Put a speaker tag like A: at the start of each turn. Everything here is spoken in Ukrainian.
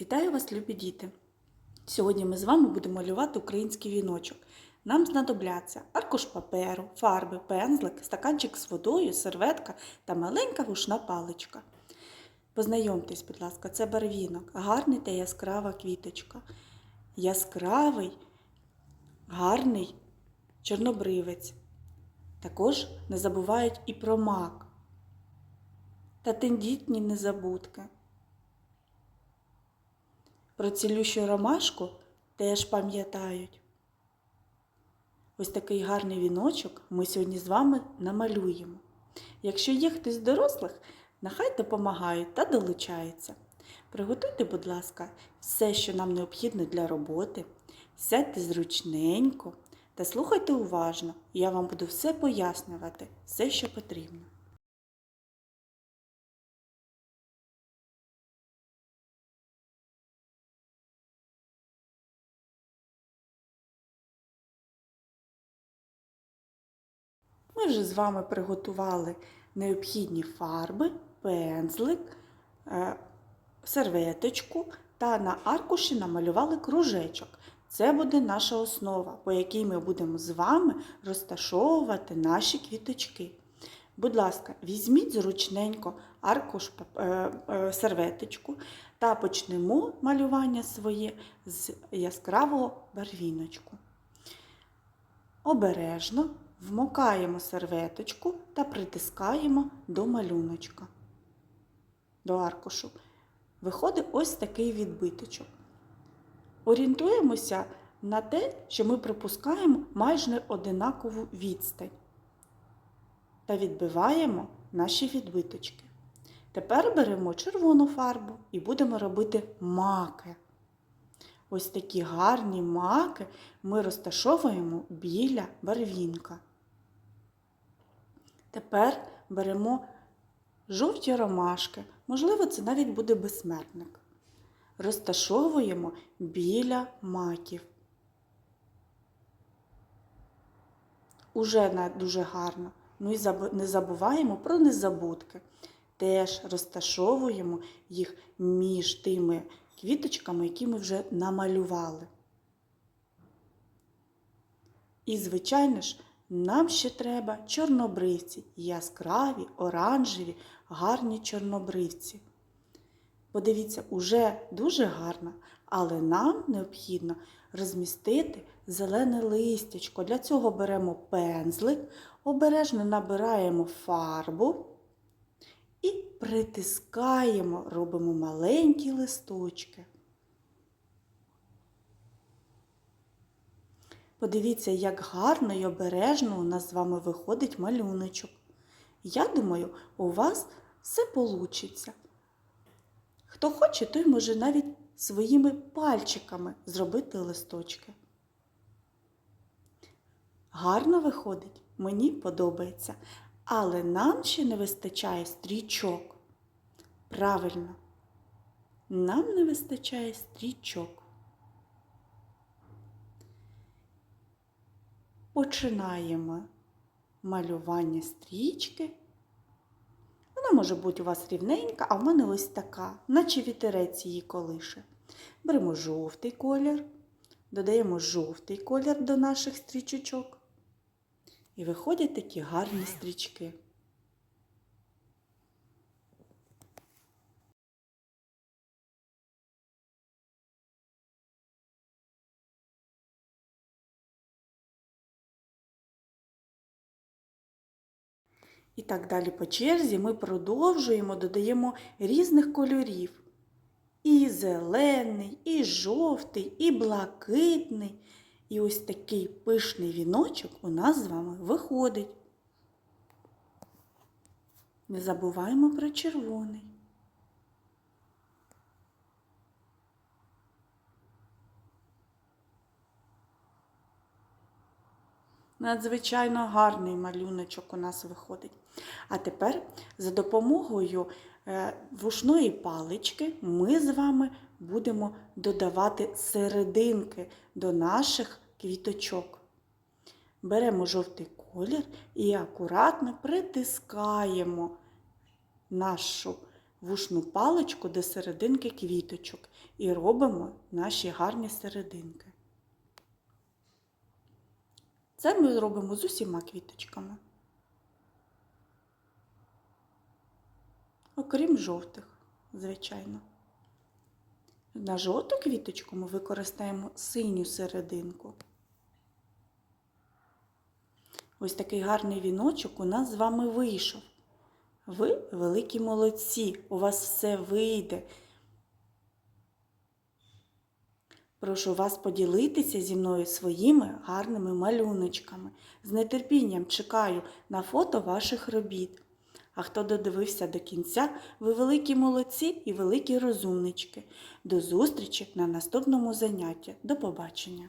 A: Вітаю вас, любі діти! Сьогодні ми з вами будемо малювати український віночок. Нам знадобляться аркуш паперу, фарби, пензлик, стаканчик з водою, серветка та маленька гушна паличка. Познайомтесь, будь ласка, це барвінок, гарний та яскрава квіточка. Яскравий, гарний чорнобривець. Також не забувають і про мак та тендітні незабудки. Про цілющу ромашку теж пам'ятають. Ось такий гарний віночок ми сьогодні з вами намалюємо. Якщо є хтось з дорослих, нехай допомагають та долучаються. Приготуйте, будь ласка, все, що нам необхідно для роботи, сядьте зручненько та слухайте уважно, я вам буду все пояснювати, все, що потрібно. Ми вже з вами приготували необхідні фарби, пензлик, е, серветочку та на аркуші намалювали кружечок. Це буде наша основа, по якій ми будемо з вами розташовувати наші квіточки. Будь ласка, візьміть зручненько аркуш е, е, серветочку та почнемо малювання своє з яскравого барвіночку. Обережно вмокаємо серветочку та притискаємо до малюночка, до аркушу. Виходить ось такий відбиточок. Орієнтуємося на те, що ми припускаємо майже одинакову відстань та відбиваємо наші відбиточки. Тепер беремо червону фарбу і будемо робити маки. Ось такі гарні маки ми розташовуємо біля барвінка. Тепер беремо жовті ромашки, можливо, це навіть буде безсмертник. Розташовуємо біля маків. Уже дуже гарно. Ну і не забуваємо про незабудки. Теж розташовуємо їх між тими квіточками, які ми вже намалювали. І, звичайно ж, нам ще треба чорнобривці, яскраві, оранжеві, гарні чорнобривці. Подивіться, уже дуже гарно, але нам необхідно розмістити зелене листячко. Для цього беремо пензлик, обережно набираємо фарбу і притискаємо, робимо маленькі листочки. Подивіться, як гарно і обережно у нас з вами виходить малюночок. Я думаю, у вас все получиться. Хто хоче, той може навіть своїми пальчиками зробити листочки. Гарно виходить, мені подобається, але нам ще не вистачає стрічок. Правильно, нам не вистачає стрічок. Починаємо малювання стрічки. Вона може бути у вас рівненька, а в мене ось така, наче вітерець її колише. Беремо жовтий колір, додаємо жовтий колір до наших стрічочок. І виходять такі гарні стрічки. І так далі по черзі ми продовжуємо, додаємо різних кольорів. І зелений, і жовтий, і блакитний. І ось такий пишний віночок у нас з вами виходить. Не забуваємо про червоний. Надзвичайно гарний малюночок у нас виходить. А тепер за допомогою е, вушної палички ми з вами будемо додавати серединки до наших квіточок. Беремо жовтий колір і акуратно притискаємо нашу вушну паличку до серединки квіточок і робимо наші гарні серединки. Це ми робимо з усіма квіточками. Окрім жовтих, звичайно. На жовту квіточку ми використаємо синю серединку. Ось такий гарний віночок у нас з вами вийшов. Ви великі молодці, у вас все вийде. Прошу вас поділитися зі мною своїми гарними малюночками. З нетерпінням чекаю на фото ваших робіт. А хто додивився до кінця, ви великі молодці і великі розумнички. До зустрічі на наступному занятті. До побачення!